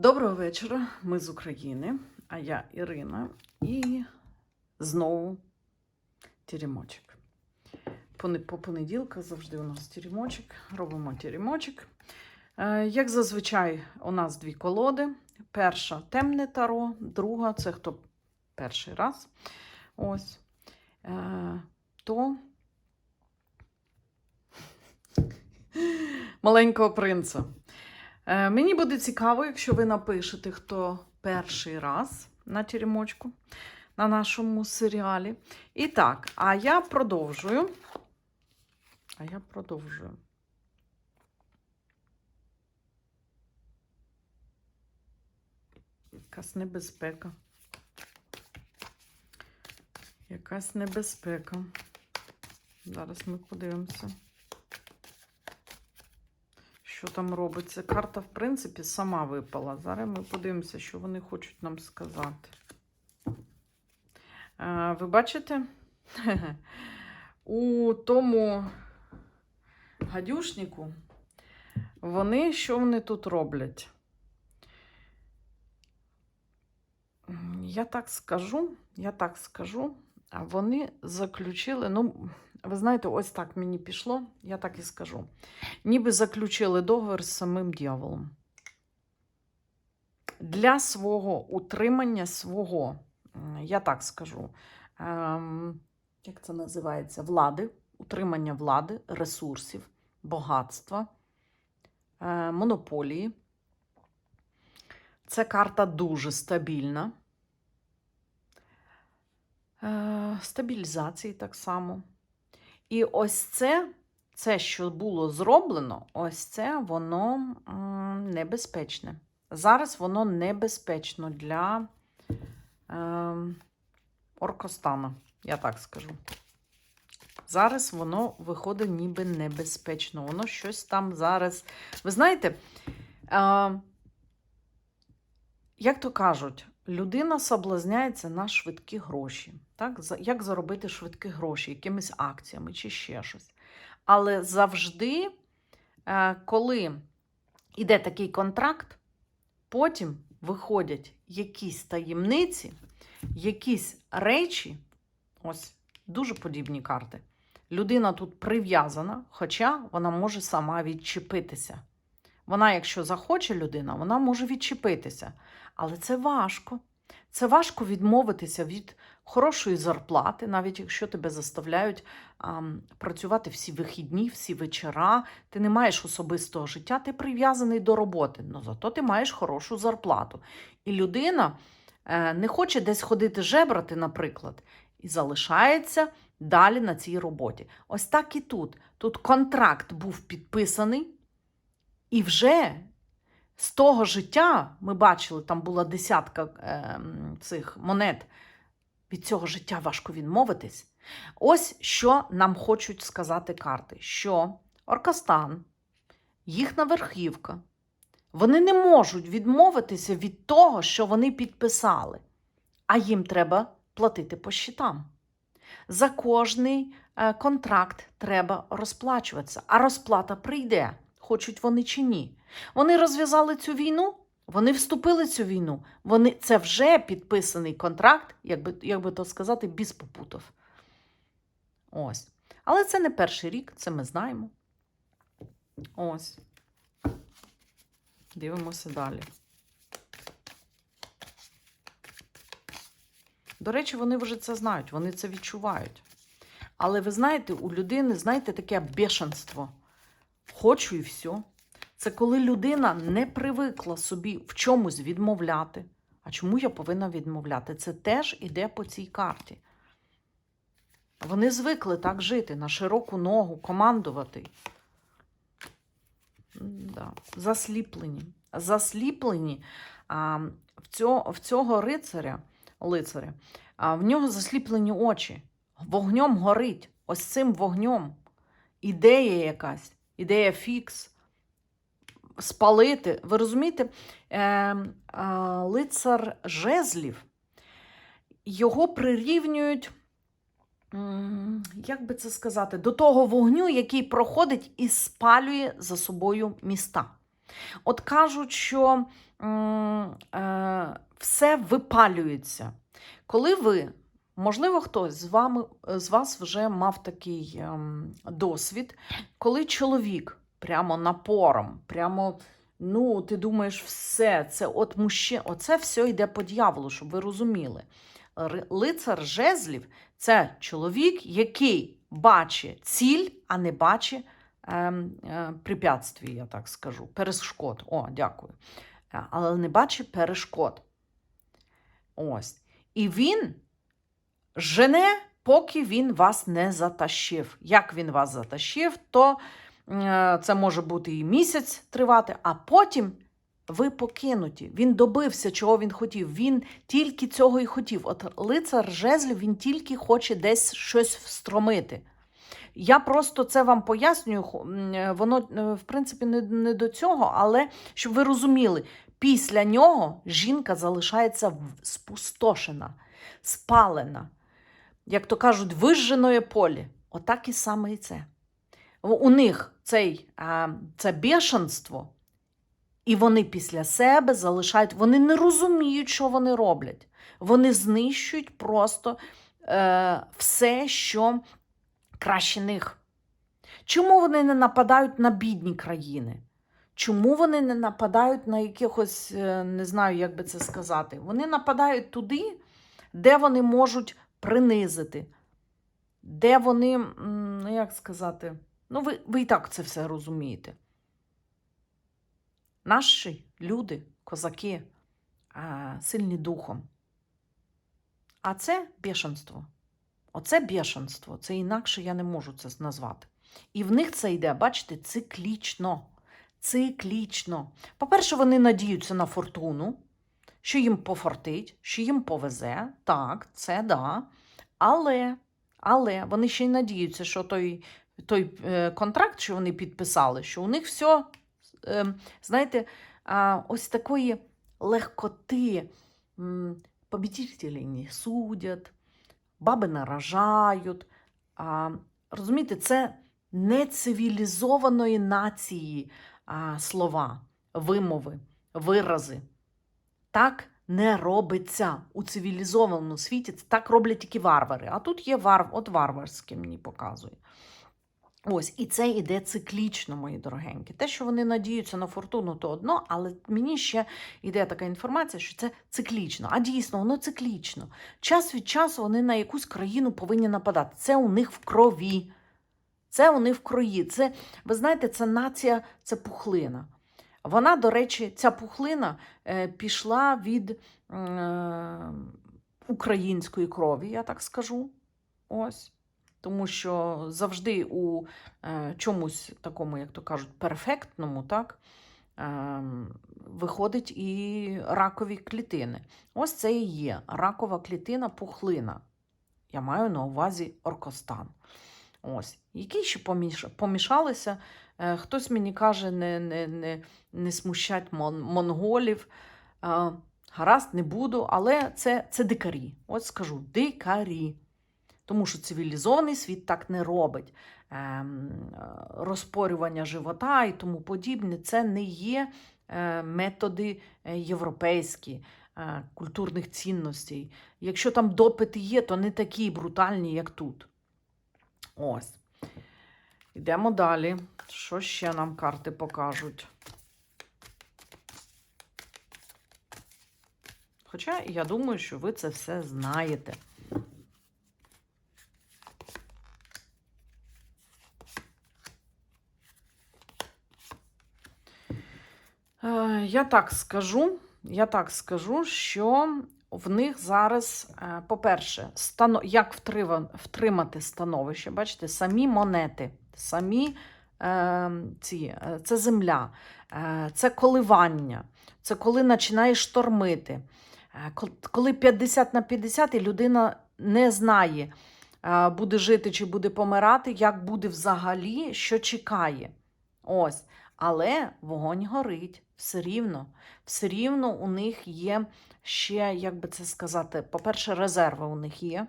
Доброго вечора, ми з України, а я Ірина. І знову тірімочок. По не- понеділках завжди у нас тірімочок, робимо тірімочок. Е, Як зазвичай, у нас дві колоди. Перша темне таро, друга це хто перший раз. Ось. Е, То маленького принца. Е, Мені буде цікаво, якщо ви напишете, хто перший раз на теремочку на нашому серіалі. І так, а я продовжую. А я продовжую. Якась небезпека. Якась небезпека. Зараз ми подивимося що там робиться. Карта, в принципі, сама випала. Зараз ми подивимося, що вони хочуть нам сказати. Е, Ви бачите? У тому гадюшнику вони що вони тут роблять? Я так скажу, я так скажу, а вони заключили, ну, ви знаєте, ось так мені пішло, я так і скажу. Ніби заключили договір з самим дьяволом. Для свого утримання свого, я так скажу, ем, як це називається? Влади, утримання влади, ресурсів, багатства, е, монополії. Це карта дуже стабільна. Е, Стабілізації так само. І ось це, це, що було зроблено, ось це воно небезпечне. Зараз воно небезпечно для е, Оркостана, я так скажу. Зараз воно виходить ніби небезпечно. Воно щось там зараз. Ви знаєте, е, як то кажуть, людина соблазняється на швидкі гроші. Так? Як заробити швидкі гроші, якимись акціями чи ще щось. Але завжди, е, коли йде такий контракт, потім виходять якісь таємниці, якісь речі, ось дуже подібні карти. Людина тут прив'язана, хоча вона може сама відчепитися. Вона, якщо захоче людина, вона може відчепитися. Але це важко. Це важко відмовитися від хорошої зарплати, навіть якщо тебе заставляють ам, працювати всі вихідні, всі вечора. Ти не маєш особистого життя, ти прив'язаний до роботи. Ну зато ти маєш хорошу зарплату. І людина е, не хоче десь ходити жебрати, наприклад, і залишається далі на цій роботі. Ось так і тут. Тут контракт був підписаний, і вже з того життя ми бачили, там була десятка е, цих монет. Від цього життя важко відмовитись. Ось що нам хочуть сказати карти: що Оркастан, їхня верхівка, вони не можуть відмовитися від того, що вони підписали, а їм треба платити по щитам. За кожний е, контракт треба розплачуватися, а розплата прийде, хочуть вони чи ні. Вони розв'язали цю війну, вони вступили в цю війну. Вони, це вже підписаний контракт, як би, як би то сказати, без попутов. Ось. Але це не перший рік, це ми знаємо. Ось. Дивимося далі. До речі, вони вже це знають, вони це відчувають. Але ви знаєте, у людини, знаєте, таке бешенство. Хочу і все. Це коли людина не привикла собі в чомусь відмовляти. А чому я повинна відмовляти? Це теж іде по цій карті. Вони звикли так жити, на широку ногу, командувати. Да. Засліплені. Засліплені а, в, цього, в цього рицаря, лицаря, а, в нього засліплені очі. Вогнем горить. Ось цим вогнем. Ідея якась, ідея фікс спалити. Ви розумієте, е, лицар жезлів, його прирівнюють, як би це сказати, до того вогню, який проходить і спалює за собою міста. От кажуть, що е, все випалюється. Коли ви, можливо, хтось з вами з вас вже мав такий ем, досвід, коли чоловік прямо напором, прямо, ну, ти думаєш, все, це от мужчина, оце все йде по дьяволу, щоб ви розуміли. Лицар жезлів це чоловік, який бачить ціль, а не бачить ем, е, препятствій, я так скажу. Перешкод. О, дякую. Е, Але не бачить перешкод. Ось. І він жене, поки він вас не затащив. Як він вас затащив, то е, це може бути і місяць тривати, а потім ви покинуті. Він добився, чого він хотів. Він тільки цього і хотів. От лицар жезлів, він тільки хоче десь щось встромити. Я просто це вам пояснюю. е, Воно, е, в принципі, не, не до цього, але щоб ви розуміли, після нього жінка залишається спустошена, спалена, як то кажуть, вижженої полі. Отак і саме і це. У у них цей, а, це бешенство, і вони після себе залишають, вони не розуміють, що вони роблять. Вони знищують просто е, все, що краще них. Чому вони не нападають на бідні країни? Чому вони не нападають на якихось, е, не знаю, як би це сказати? Вони нападають туди, де вони можуть принизити, де вони, ну як сказати, ну ви, ви і так це все розумієте. Наші люди, козаки, сильні духом. А це бешенство. Оце бешенство. Це інакше я не можу це назвати. І в них це йде, бачите, циклічно. Циклічно. По-перше, вони надіються на фортуну, що їм пофартить, що їм повезе. Так, це да. Але, але вони ще й надіються, що той, той е, контракт, що вони підписали, що у них все, е, знаєте, ось такої легкоти. М, Победителей не судять, баби наражають. Розумієте, це нецивілізованої нації слова, вимови, вирази. Так не робиться у цивілізованому світі. Так роблять тільки варвари. А тут є вар... от варварське мені показує. Ось, і це йде циклічно, мої дорогенькі. Те, що вони надіються на фортуну, то одно, але мені ще йде така інформація, що це циклічно. А дійсно, воно циклічно. Час від часу вони на якусь країну повинні нападати. Це у них в крові. Це у них в крові. Це, ви знаєте, це нація, це пухлина. Вона, до речі, ця пухлина е, пішла від е, української крові, я так скажу. Ось. Тому що завжди у е, чомусь такому, як то кажуть, перфектному, так, виходить і ракові клітини. Ось це і є ракова клітина пухлина. Я маю на увазі оркостан. Ось. Які ще поміш... помішалися. Е, хтось мені каже, не, не, не, не смущать мон... монголів. Е, гаразд, не буду, але це, це дикарі. От скажу, дикарі. Тому що цивілізований світ так не робить. Е, розпорювання живота і тому подібне це не є е, методи е, європейські е, культурних цінностей. Якщо там допити є, то не такі брутальні, як тут. Ось. Йдемо далі. Що ще нам карти покажуть? Хоча я думаю, що ви це все знаєте. Е, Я так скажу, я так скажу, що в них зараз, е, по-перше, як втримати становище, бачите, самі монети, самі е, ці, е, це земля, е, це коливання, це коли починає штормити. Коли 50 на 50 і людина не знає, буде жити чи буде помирати, як буде взагалі, що чекає. Ось. Але вогонь горить все рівно. Все рівно у них є ще, як би це сказати, по-перше, резерви у них є.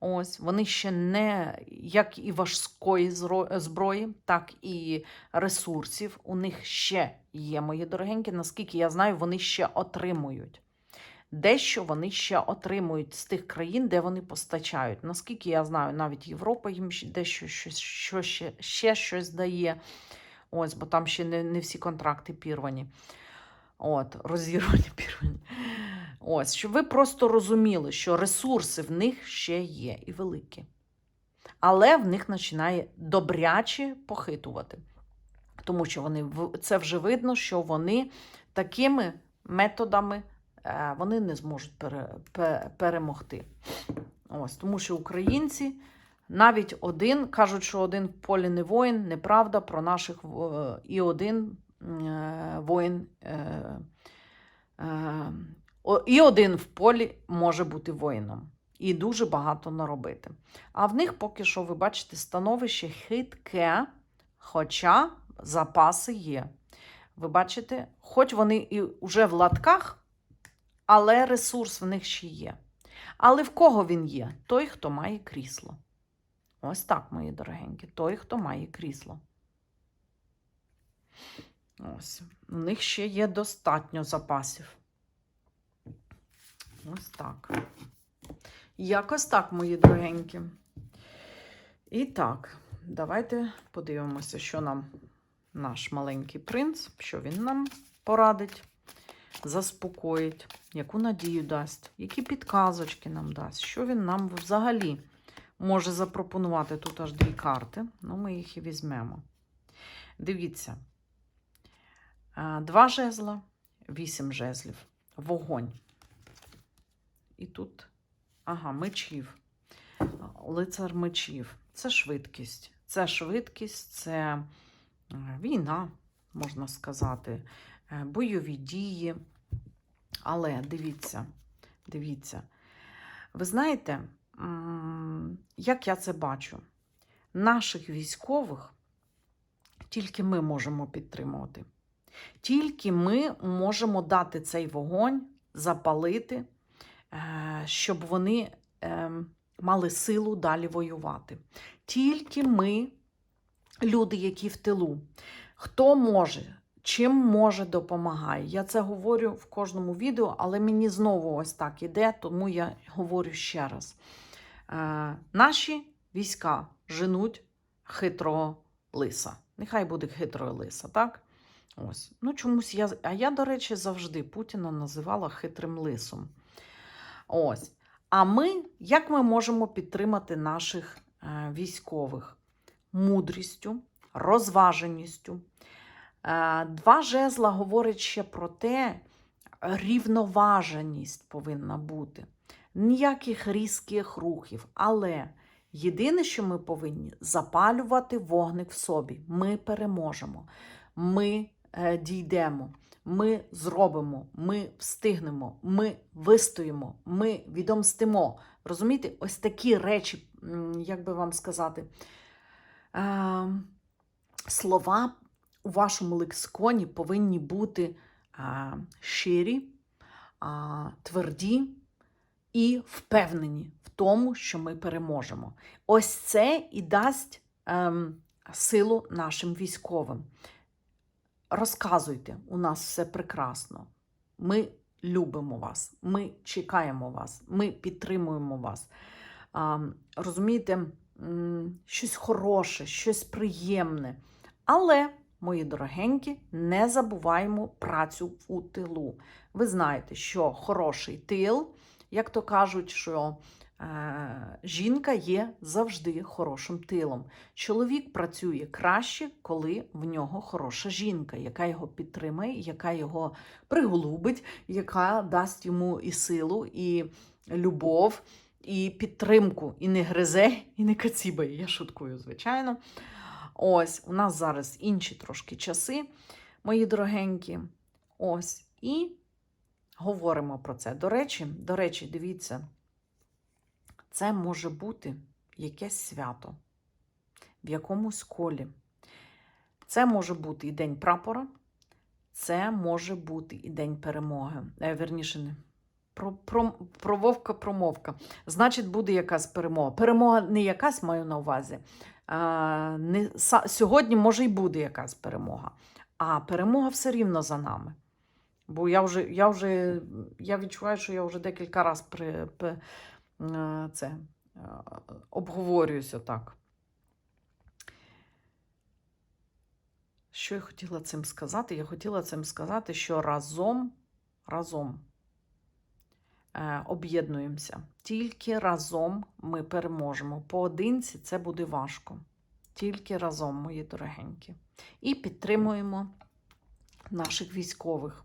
Ось вони ще не як і важкої зброї, так і ресурсів. У них ще є, мої дорогенькі. Наскільки я знаю, вони ще отримують. Дещо вони ще отримують з тих країн, де вони постачають. Наскільки я знаю, навіть Європа їм дещо щось, що ще, ще щось дає. Ось, бо там ще не, не всі контракти пірвані. От, розірвані пірвані. Ось, щоб ви просто розуміли, що ресурси в них ще є і великі. Але в них починає добряче похитувати. Тому що вони, це вже видно, що вони такими методами е, вони не зможуть пере, пе- перемогти. Ось, тому що українці навіть один кажуть, що один в полі не воїн, неправда про наших і один е, воїн. Е, е, і один в полі може бути воїном. І дуже багато наробити. А в них поки що, ви бачите, становище хитке, хоча запаси є. Ви бачите, хоч вони і вже в латках, але ресурс в них ще є. Але в кого він є? Той, хто має крісло. Ось так, мої дорогенькі, той, хто має крісло. Ось. У них ще є достатньо запасів. Ось так. Якось так, мої дорогенькі. І так, давайте подивимося, що нам наш маленький принц, що він нам порадить, заспокоїть, яку надію дасть, які підказочки нам дасть, що він нам взагалі може запропонувати. Тут аж дві карти, ну ми їх і візьмемо. Дивіться. Два жезла, вісім жезлів, вогонь. І тут, ага, мечів, лицар мечів. Це швидкість. Це швидкість, це е, війна, можна сказати, е, бойові дії. Але дивіться, дивіться. Ви знаєте, як я це бачу? Наших військових тільки ми можемо підтримувати. Тільки ми можемо дати цей вогонь, запалити, е, щоб вони е, мали силу далі воювати. Тільки ми, люди, які в тилу, хто може, чим може, допомагає. Я це говорю в кожному відео, але мені знову ось так іде, тому я говорю ще раз. Е, наші війська женуть хитрого лиса. Нехай буде хитрого лиса, так? Ось. Ну, чомусь я. А я, до речі, завжди Путіна називала хитрим лисом. Ось. А ми, як ми можемо підтримати наших е, військових? Мудрістю, розваженістю. Е, два жезла говорять ще про те, рівноваженість повинна бути. Ніяких різких рухів. Але єдине, що ми повинні запалювати вогник в собі. Ми переможемо. Ми е, дійдемо, ми зробимо, ми встигнемо, ми вистоїмо, ми відомстимо. Розумієте, ось такі речі, як би вам сказати, е, слова у вашому лексиконі повинні бути е, щирі, тверді і впевнені в тому, що ми переможемо. Ось це і дасть ем, силу нашим військовим. Розказуйте, у нас все прекрасно. Ми любимо вас, ми чекаємо вас, ми підтримуємо вас. А, розумієте, м, щось хороше, щось приємне. Але, мої дорогенькі, не забуваємо працю у тилу. Ви знаєте, що хороший тил, як то кажуть, що е, жінка є завжди хорошим тилом. Чоловік працює краще, коли в нього хороша жінка, яка його підтримає, яка його приголубить, яка дасть йому і силу, і любов, і підтримку, і не гризе, і не кацібає. Я шуткую, звичайно. Ось, у нас зараз інші трошки часи, мої дорогенькі. Ось, і говоримо про це. До речі, до речі, дивіться, це може бути якесь свято в якомусь колі. Це може бути і День прапора, це може бути і День перемоги. Е, верніше, не. Про, про, про вовка промовка. Значить, буде якась перемога. Перемога не якась маю на увазі. А, не, сьогодні може й буде якась перемога. А перемога все рівно за нами. Бо я вже, я вже я відчуваю, що я вже декілька разів при, при, е, це, е, обговорююся так. Що я хотіла цим сказати? Я хотіла цим сказати, що разом, разом е, об'єднуємося. Тільки разом ми переможемо. Поодинці це буде важко. Тільки разом, мої дорогенькі. І підтримуємо наших військових,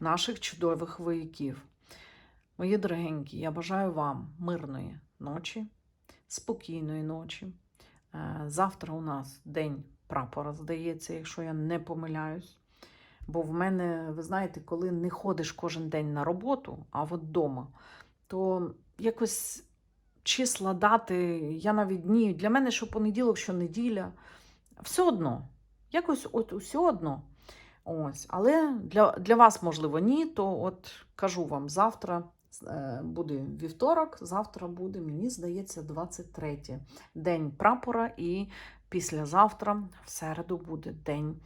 наших чудових вояків. Мої дорогенькі, я бажаю вам мирної ночі, спокійної ночі. Е, Завтра у нас день прапора, здається, якщо я не помиляюсь. Бо в мене, ви знаєте, коли не ходиш кожен день на роботу, а от вдома, то якось числа дати, я навіть дні. Для мене, що понеділок, що неділя, все одно. Якось от все одно. Ось. Але для, для вас, можливо, ні, то от кажу вам, завтра е, буде вівторок, завтра буде, мені здається, 23 день прапора, і післязавтра, в середу, буде день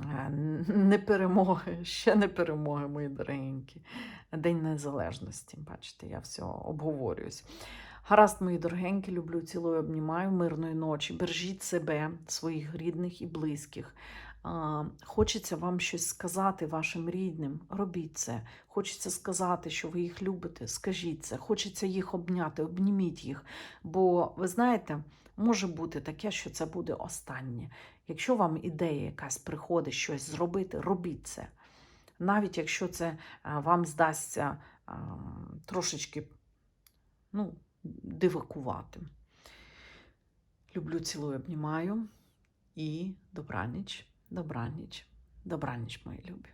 е, не перемоги, ще не перемоги, мої дорогенькі. День Незалежності. Бачите, я все обговорююсь. Гаразд, мої дорогенькі, люблю, цілую, обнімаю, мирної ночі. Бережіть себе, своїх рідних і близьких. Хочеться вам щось сказати вашим рідним, робіть це. Хочеться сказати, що ви їх любите, скажіть це. Хочеться їх обняти, обніміть їх. Бо ви знаєте, може бути таке, що це буде останнє. Якщо вам ідея якась приходить щось зробити, робіть це. Навіть якщо це вам здасться трошечки ну, дивакувати. Люблю, цілую, обнімаю. І добраніч, добраніч, добраніч, мої любі.